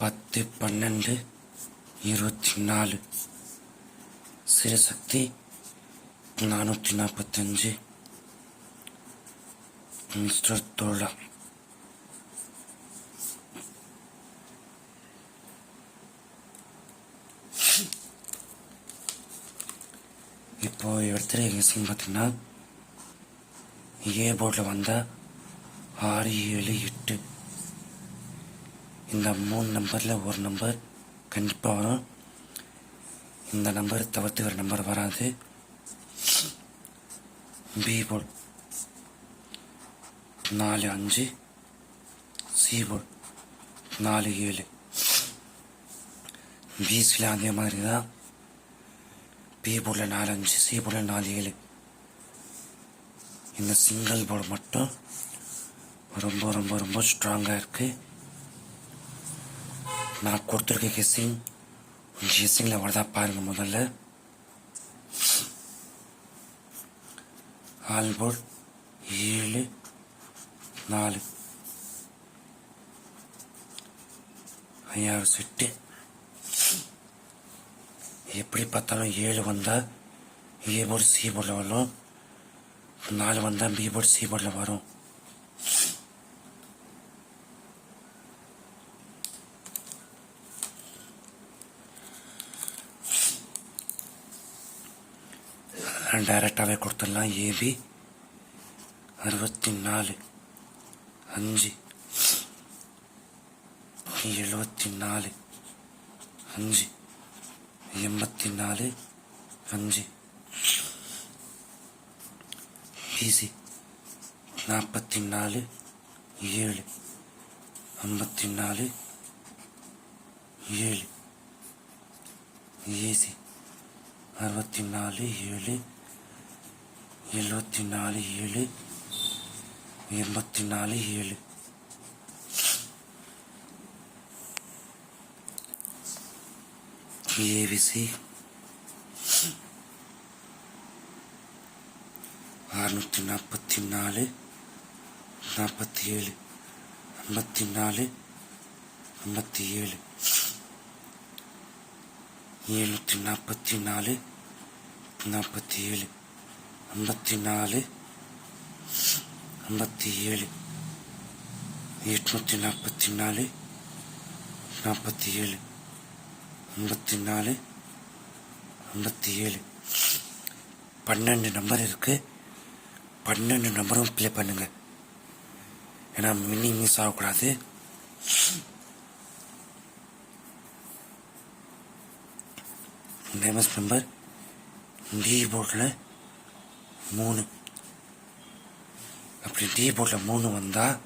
பத்து பன்னெண்டு இருபத்தி நாலு. சிறசக்தி நானூற்றி நாற்பத்தஞ்சு மிஸ்டர் தோழா. இப்போ எடுத்துகிற கெஸிங் பார்த்தீங்கன்னா ஏ போர்டில் வந்தால் ஆறு ஏழு எட்டு. இந்த மூணு நம்பரில் ஒரு நம்பர் கண்டிப்பாக வரும். இந்த நம்பர் தவிர்த்து ஒரு நம்பர் வராது. பி போர்ட் நாலு அஞ்சு. சி நாலு ஏழு. பிசியில் அதே மாதிரி தான். பி போர்டில் நாலு அஞ்சு சி போர்டில் நாலு ஏழு. இந்த சிங்கிள் போர்டு மட்டும் ரொம்ப ரொம்ப ரொம்ப ஸ்ட்ராங்காக இருக்குது நான் கொடுத்துருக்க கெஸ்ஸிங் கெஸ்ஸிங்கில் வரதா பாருங்க முதல்ல. ஆல்போர்ட் ஏழு நாலு. ஐயாறு செட்டு. எப்படி பார்த்தாலும் ஏழு வந்தால் ஏ போர்டு சி போர்டில் வரும். நாலு வந்தால் பி போர்டு சி போர்டில் வரும். டைரெக்டாகவே கொடுத்துடலாம் ஏபி. அறுபத்தி நாலு அஞ்சு எழுபத்தி நாலு அஞ்சு எண்பத்தி நாலு அஞ்சு பிசி நாற்பத்தி நாலு ஏழு ஐம்பத்தி நாலு ஏழு ஏசி அறுபத்தி நாலு ஏழு எழுபத்தி நாலு ஏழு. எண்பத்தி நாலு ஏழு. ஏவிசி அறுநூற்றி நாற்பத்தி நாலு நாற்பத்தி ஏழு ஐம்பத்தி நாலு ஐம்பத்தி ஏழு எழுநூற்றி நாற்பத்தி நாலு நாற்பத்தி ஏழு ஐம்பத்தி நாலு ஐம்பத்தி ஏழு எட்நூற்றி நாற்பத்தி நாலு நாற்பத்தி ஏழு ஐம்பத்தி நாலு ஐம்பத்தி ஏழு பன்னெண்டு நம்பர் இருக்கு. பன்னெண்டு நம்பரும் ப்ளே பண்ணுங்க. ஏன்னா மினி மிஸ் ஆகக்கூடாது. ஃபேமஸ் நம்பர் டி போர்டில் மூணு. அப்படி டீ போட்டில் மூணு வந்தால்